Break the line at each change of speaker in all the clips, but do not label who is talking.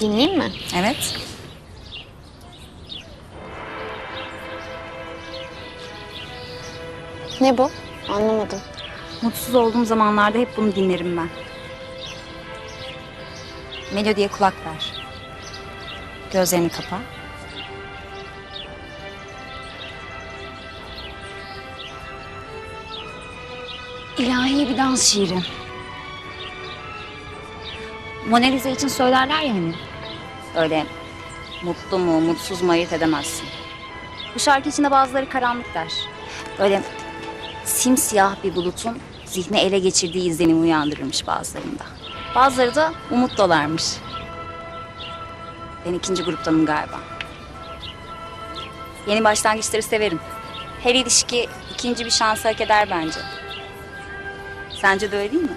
Dinleyeyim mi?
Evet.
Ne bu? Anlamadım.
Mutsuz olduğum zamanlarda hep bunu dinlerim ben. Melodiye kulak ver. Gözlerini kapa. İlahi bir dans şiiri. Mona Lisa için söylerler ya hani. Öyle mutlu mu, mutsuz mu ayırt edemezsin. Bu şarkı içinde bazıları karanlık der. Böyle simsiyah bir bulutun zihni ele geçirdiği izlenimi uyandırırmış bazılarında. Bazıları da umut dolarmış. Ben ikinci gruptanım galiba. Yeni başlangıçları severim. Her ilişki ikinci bir şansı hak eder bence. Sence de öyle değil mi?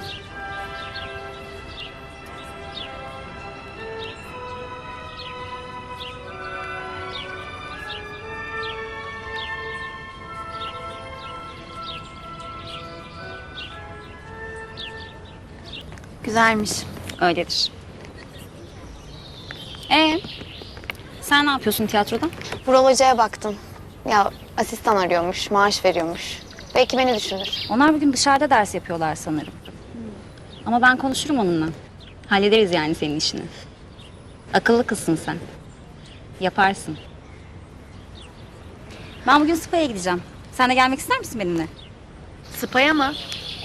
Güzelmiş.
Öyledir. Ee, sen ne yapıyorsun tiyatroda?
Vural Hoca'ya baktım. Ya asistan arıyormuş, maaş veriyormuş. Belki beni düşünür.
Onlar bugün dışarıda ders yapıyorlar sanırım. Ama ben konuşurum onunla. Hallederiz yani senin işini. Akıllı kızsın sen. Yaparsın. Ben bugün spa'ya gideceğim. Sen de gelmek ister misin benimle?
Spa'ya mı?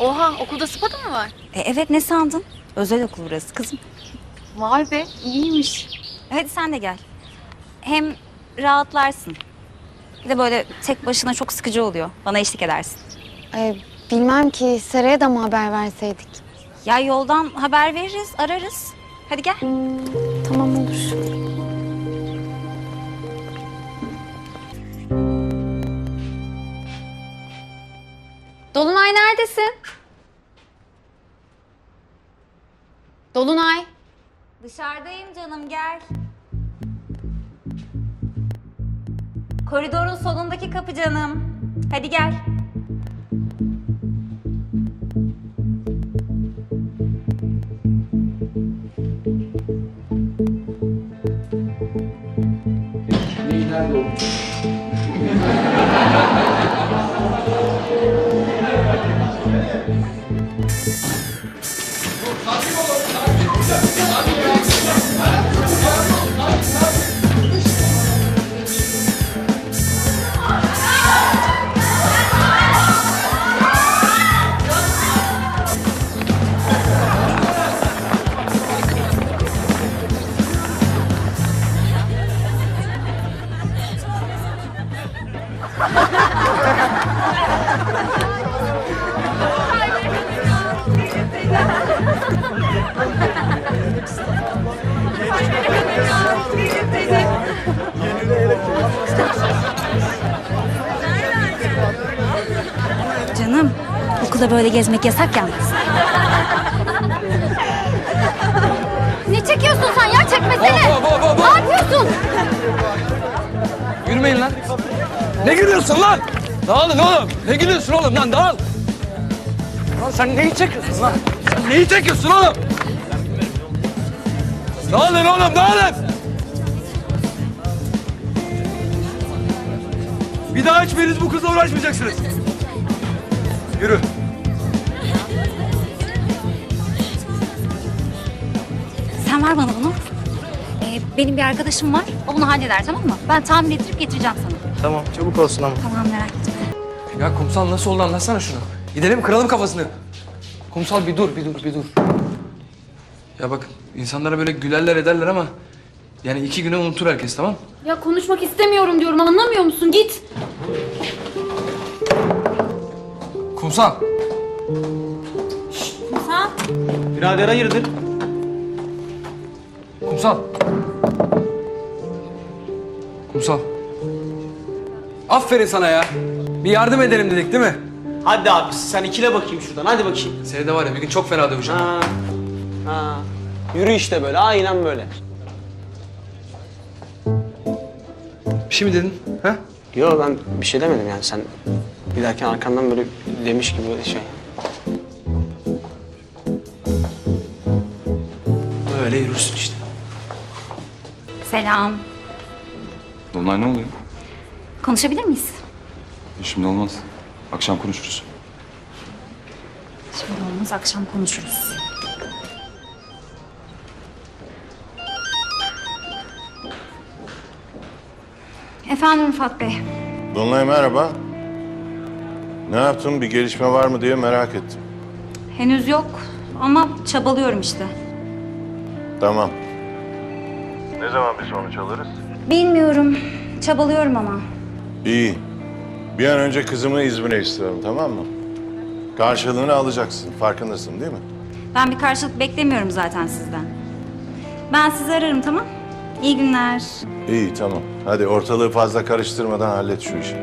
Oha okulda spa da mı var?
E, evet ne sandın? Özel okul burası kızım.
Vay be iyiymiş.
Hadi sen de gel. Hem rahatlarsın. Bir de böyle tek başına çok sıkıcı oluyor. Bana eşlik edersin.
Ee, bilmem ki Sera'ya da mı haber verseydik?
Ya yoldan haber veririz, ararız. Hadi gel.
Tamam olur. Dolunay neredesin? Dolunay.
Dışarıdayım canım gel. Koridorun solundaki kapı canım. Hadi gel. Canım, okulda böyle gezmek yasak yalnız.
Ne çekiyorsun sen ya? Çekmesene. Ne yapıyorsun?
Yürümeyin lan. Ne gülüyorsun lan? Dağılın oğlum. Ne gülüyorsun oğlum lan dağıl. Lan sen neyi çekiyorsun lan? Sen neyi çekiyorsun oğlum? Dağılın oğlum dağılın. Bir daha hiçbiriniz bu kızla uğraşmayacaksınız. Yürü.
Sen ver bana bunu. Ee, benim bir arkadaşım var. O bunu halleder tamam mı? Ben tahmin ettirip getireceğim sana.
Tamam çabuk olsun ama.
Tamam merak etme.
Ya kumsal nasıl oldu anlatsana şunu. Gidelim kıralım kafasını. Kumsal bir dur, bir dur, bir dur. Ya bak insanlara böyle gülerler ederler ama... Yani iki güne unutur herkes tamam
Ya konuşmak istemiyorum diyorum anlamıyor musun? Git.
Kumsal.
Kumsal.
Birader hayırdır?
Kumsal. Kumsal. Aferin sana ya. Bir yardım edelim dedik değil mi?
Hadi abi sen ikile bakayım şuradan hadi bakayım.
Seni de var ya bir gün çok fena döveceğim.
Ha. Ha. Yürü işte böyle aynen böyle.
Bir şey mi dedin? Ha?
Yo ben bir şey demedim yani sen giderken arkandan böyle demiş gibi böyle şey.
Öyle yürürsün işte.
Selam.
Dolunay ne oluyor?
Konuşabilir miyiz?
E, Şimdi olmaz. Akşam konuşuruz.
Şimdi olmaz akşam konuşuruz. Efendim Rıfat Bey.
Dolunay merhaba. Ne yaptın? Bir gelişme var mı diye merak ettim.
Henüz yok ama çabalıyorum işte.
Tamam. Ne zaman bir sonuç alırız?
Bilmiyorum. Çabalıyorum ama.
İyi. Bir an önce kızımı İzmir'e istiyorum tamam mı? Karşılığını alacaksın. Farkındasın değil mi?
Ben bir karşılık beklemiyorum zaten sizden. Ben sizi ararım tamam? İyi günler.
İyi tamam. Hadi ortalığı fazla karıştırmadan hallet şu işi.